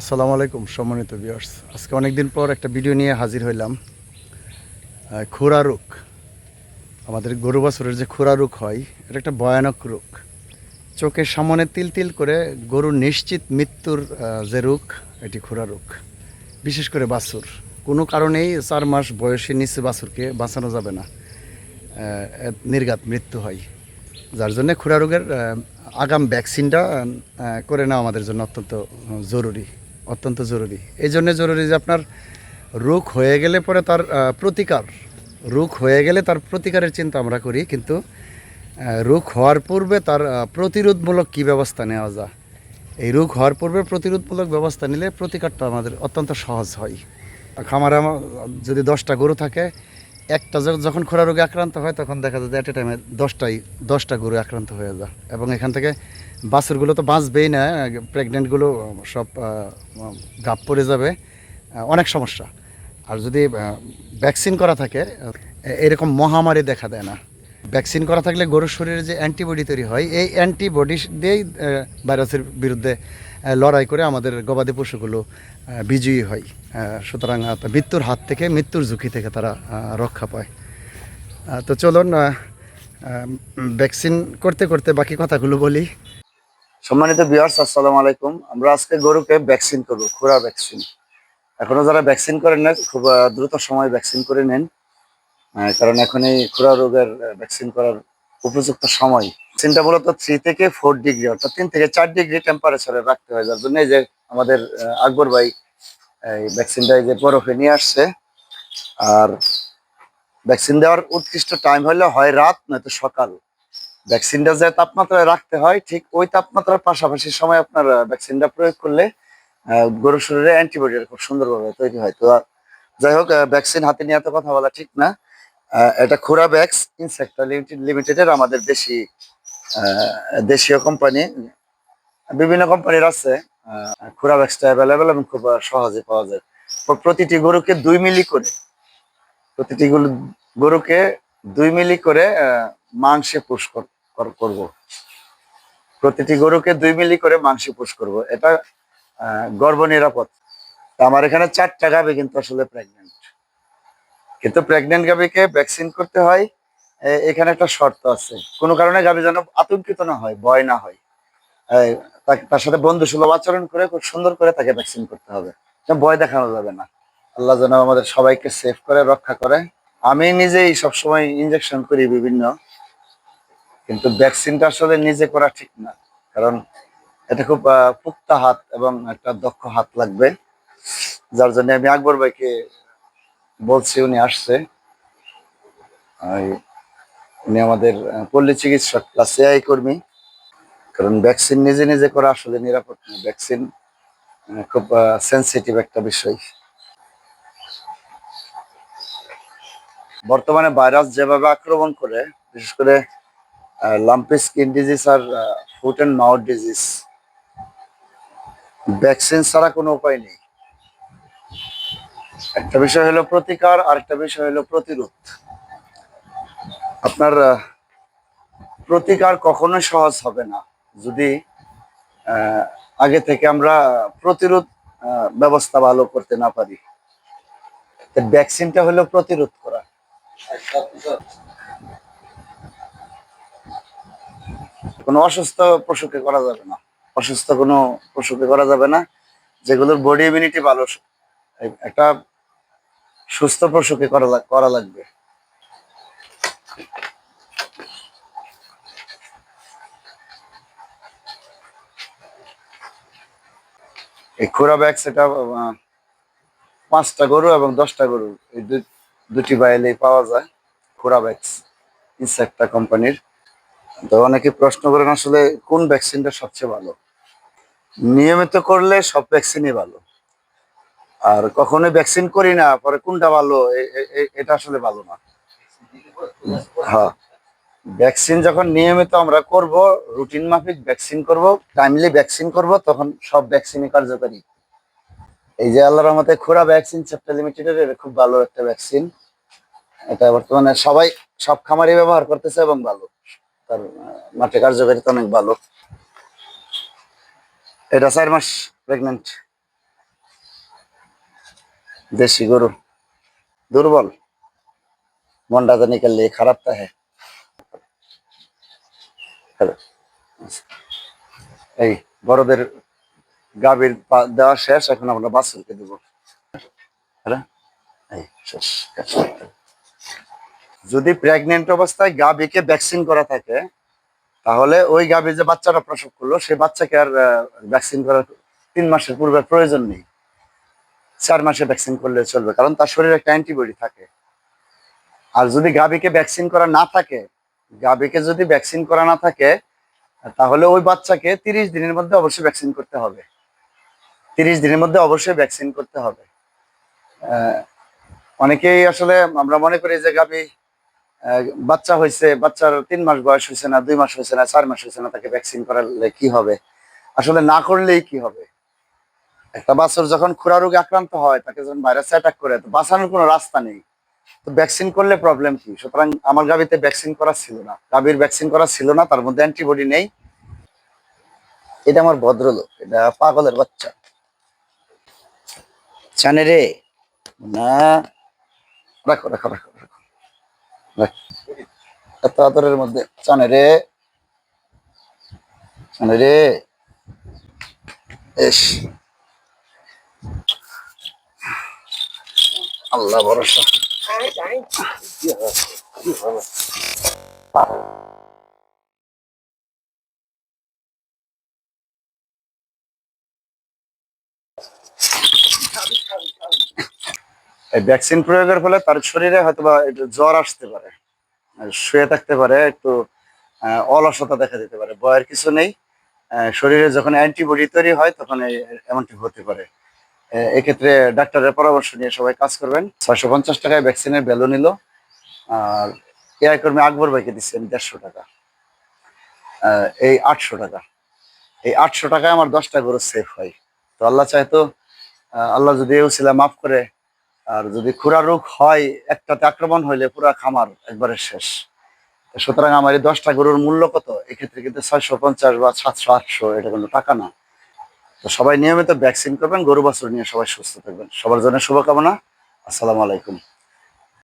আসসালামু আলাইকুম, সম্মানিত ভিউয়ার্স আজকে অনেকদিন পর একটা ভিডিও নিয়ে হাজির হইলাম। খুরা রোগ। আমাদের গরু বাছুরের যে খুরা রোগ হয়, এটা একটা ভয়ানক রোগ। চোখের সামনে তিল তিল করে গরুর নিশ্চিত মৃত্যুর যে রোগ, এটি খুরা রোগ। বিশেষ করে বাছুর। কোনো কারণেই চার মাস বয়সী নিচে বাছুরকে বাঁচানো যাবে না। নির্ঘাত মৃত্যু হয়। যার জন্য খুরা রোগের আগাম ভ্যাকসিনটা করে নেওয়া আমাদের জন্য অত্যন্ত জরুরি। অত্যন্ত জরুরি। এই জন্য জরুরি যে আপনার রোগ হয়ে গেলে পরে তার প্রতিকার। রোগ হয়ে গেলে তার প্রতিকারের চিন্তা আমরা করি, কিন্তু রোগ হওয়ার পূর্বে তার প্রতিরোধমূলক কী ব্যবস্থা নেওয়া যায়? এই রোগ হওয়ার পূর্বে প্রতিরোধমূলক ব্যবস্থা নিলে প্রতিকারটা আমাদের অত্যন্ত সহজ হয়। খামারে যদি দশটা গরু থাকে, একটা যখন খোরা রোগে আক্রান্ত হয়, তখন দেখা যায় অ্যাট এ টাইমে দশটাই, দশটা গরু আক্রান্ত হয়ে যায়। এবং এখান থেকে বাছুরগুলো তো বাঁচবেই না প্রেগনেন্টগুলো সব গাপ পড়ে যাবে। অনেক সমস্যা। আর যদি ভ্যাকসিন করা থাকে এরকম মহামারী দেখা দেয় না। ভ্যাকসিন করা থাকলে গরুর শরীরে যে অ্যান্টিবডি তৈরি হয়, এই অ্যান্টিবডি দিয়েই ভাইরাসের বিরুদ্ধে লড়াই করে আমাদের গবাদি পশুগুলো বিজয়ী হয়। সুতরাং মৃত্যুর হাত থেকে, মৃত্যুর ঝুঁকি থেকে তারা রক্ষা পায়। তো চলুন ভ্যাকসিন করতে করতে বাকি কথাগুলো বলি। সম্মানিত বিয়ার্স আসসালামু আলাইকুম। আমরা আজকে গরুকে ভ্যাকসিন করব, খুরা ভ্যাকসিন এখনও যারা ভ্যাকসিন করেন না খুব দ্রুত সময় ভ্যাকসিন করে নেন। কারণ এখন এই খুরা রোগের ভ্যাকসিন করার উপযুক্ত সময়। ভ্যাকসিনটা মূলত থ্রি থেকে ফোর ডিগ্রি অর্থাৎ তিন থেকে চার ডিগ্রি টেম্পারেচারে রাখতে হয়। যার জন্য এই যে আমাদের আকবর ভাই এই ভ্যাকসিনটা এই যে বরফে নিয়ে আসছে। আর ভ্যাকসিন দেওয়ার উৎকৃষ্ট টাইম হলে হয় রাত, নয়তো সকাল। ভ্যাকসিনটা যে তাপমাত্রায় রাখতে হয়, ঠিক ওই তাপমাত্রার পাশাপাশি সময় আপনার ভ্যাকসিনটা প্রয়োগ করলে গরুর শরীরে অ্যান্টিবডি খুব সুন্দরভাবে তৈরি হয়। তো, যাই হোক ভ্যাকসিন হাতে নিয়ে এত কথা বলা ঠিক না। এটা খুরা ভ্যাক্স ইনসেক্টা লিমিটেড লিমিটেডের আমাদের দেশি দেশীয় কোম্পানি বিভিন্ন কোম্পানির আছে খুরা ভ্যাক্সটা অ্যাভেলেবেল এবং খুব সহজে পাওয়া যায়। প্র- প্রতিটি গরুকে দুই মিলি করে, প্রতিটি গরু- গরুকে দুই মিলি করে মাংসে পুষ কর- কর- করব। প্রতিটি গরুকে দুই মিলি করে মাংসে পুষ করব। এটা গর্ভ নিরাপদ আমার এখানে চারটা গাভী কিন্তু আসলে প্রেগনেন্ট কিন্তু প্রেগনেন্ট গাভীকে ভ্যাকসিন করতে হয় এখানে একটা শর্ত আছে। কোনো কারণে গাভী যেন আতঙ্কিত না হয়, ভয় না হয়। তার সাথে বন্ধু সুলভ আচরণ করে খুব সুন্দর করে তাকে ভ্যাকসিন করতে হবে। ভয় দেখানো যাবে না। আল্লাহ যেন আমাদের সবাইকে সেভ করে, রক্ষা করে। আমি নিজেই সবসময় ইনজেকশন করি বিভিন্ন। কিন্তু ভ্যাকসিনটা আসলে নিজে করা ঠিক না। কারণ এটা খুব পুক্তা হাত এবং একটা দক্ষ হাত লাগবে। যার জন্য আমি আকবর ভাইকে বলছি, উনি আসছে। উনি আমাদের পল্লী চিকিৎসক প্লাস এআই কর্মী। কারণ ভ্যাকসিন নিজে নিজে করা আসলে নিরাপদ না। ভ্যাকসিন খুব সেন্সিটিভ একটা বিষয়। বর্তমানে ভাইরাস যেভাবে আক্রমণ করে, বিশেষ করে lumpy skin disease R foot and mouth disease vaccine ছাড়া কোনো উপায় নেই। একটা বিষয় হলো প্রতিকার, আর একটা বিষয় হলো প্রতিরোধ। আপনার প্রতিকার কখনো সহজ হবে না। যদি আগে থেকে আমরা প্রতিরোধ ব্যবস্থা ভালো করতে না পারি। ভ্যাকসিনটা হলো প্রতিরোধ করা। কোনো অসুস্থ পশুকে করা যাবে না। অসুস্থ কোনো পশুকে করা যাবে না, যেগুলোর বডি ইমিউনিটি ভালো। একটা সুস্থ পশুকে করা লাগবে। এই খোরা ব্যাগ সেটা পাঁচটা গরু এবং দশটা গরু। এই দুটি বাইলেই পাওয়া যায় খোরা ব্যাগস ইনসেক্টা কোম্পানির তো অনেকে প্রশ্ন করেন আসলে কোন ভ্যাকসিনটা সবচেয়ে ভালো? নিয়মিত করলে সব ভ্যাকসিনই ভালো। আর কখনোই ভ্যাকসিন করি না, পরে কোনটা ভালো এটা আসলে ভালো না। হ্যাঁ ভ্যাকসিন যখন নিয়মিত আমরা করব রুটিন মাফিক ভ্যাকসিন করব টাইমলি ভ্যাকসিন করব, তখন সব ভ্যাকসিনই কার্যকারী। এই যে আল্লাহর রহমতে খোরা ভ্যাকসিন চ্যাপ্টার লিমিটেডের এটা খুব ভালো একটা ভ্যাকসিন এটা বর্তমানে সবাই সব খামারি ব্যবহার করতেছে এবং ভালো। তার মাঠে কার্যকারিতা অনেক ভালো। এটা চার মাস প্রেগনেন্ট দেশি গরু। দুর্বল। মন্ডা তো নিকালে খারাপ তা এই বড়দের গাভীর দেওয়া শেষ, এখন আমরা বাসুরকে দেবো। হ্যাঁ এই, শেষ। যদি প্রেগনেন্ট অবস্থায় গাভীকে ভ্যাকসিন করা থাকে, তাহলে ওই গাভী যে বাচ্চাটা প্রসব করল, সেই বাচ্চাকে আর ভ্যাকসিন করার তিন মাসের পূর্বে প্রয়োজন নেই। চার মাসে ভ্যাকসিন করলে চলবে, কারণ তার শরীরে একটা অ্যান্টিবডি থাকে। আর যদি গাভীকে ভ্যাকসিন করা না থাকে, গাভীকে যদি ভ্যাকসিন করা না থাকে, তাহলে ওই বাচ্চাকে তিরিশ দিনের মধ্যে অবশ্যই ভ্যাকসিন করতে হবে। তিরিশ দিনের মধ্যে অবশ্যই ভ্যাকসিন করতে হবে। অনেকেই আসলে আমরা মনে করি যে গাভী বাচ্চা হয়েছে বাচ্চার তিন মাস বয়স হয়েছে না, দুই মাস হয়েছে না, চার মাস হয়েছে না তাকে ভ্যাকসিন করালে কি হবে? আসলে না করলেই কি হবে? একটা বাচ্চার যখন খুরা রোগে আক্রান্ত হয়, তাকে যখন ভাইরাস অ্যাটাক করে, তো বাঁচানোর কোনো রাস্তা নেই। তো ভ্যাকসিন করলে প্রবলেম কি? সুতরাং আমার গাবিতে ভ্যাকসিন করা ছিল না। গাবির ভ্যাকসিন করা ছিল না, তার মধ্যে অ্যান্টিবডি নেই। এটা আমার ভদ্রলোক, এটা পাগলের বাচ্চা। জানে রে, না। রাখো রাখো, রাখ। এত আদরের মধ্যে। জানে রে। জানে রে। এস আল্লাহ ভরসা। এই ভ্যাকসিন প্রয়োগের ফলে তার শরীরে হয়তোবা একটু জ্বর আসতে পারে। শুয়ে থাকতে পারে, একটু অলসতা দেখা দিতে পারে। ভয়ের কিছু নেই। শরীরে যখন অ্যান্টিবডি তৈরি হয় তখন এমনটি হতে পারে। এক্ষেত্রে ডাক্তারের পরামর্শ নিয়ে সবাই কাজ করবেন। ছয়শো পঞ্চাশ টাকায় ভ্যাকসিনের ভ্যালু নিল। আর এআই কর্মী আকবর ভাইকে দিচ্ছেন দেড়শো টাকা। এই আটশো টাকা। এই আটশো টাকায় আমার দশটা গরু সেফ হয়। তো আল্লাহ চাইতো আল্লাহ যদি এই উসিলা মাফ করে আর যদি খুরা রোগ হয়, একটাতে আক্রমণ হইলে পুরা খামার একবারে শেষ। সুতরাং আমার এই দশটা গরুর মূল্য কত? এক্ষেত্রে কিন্তু ছয়শো পঞ্চাশ বা সাতশো আটশো এটা কোনো টাকা না। তো সবাই নিয়মিত ভ্যাকসিন করবেন, গরু বাছুর নিয়ে সবাই সুস্থ থাকবেন। সবার জন্য শুভকামনা। আসসালামু আলাইকুম।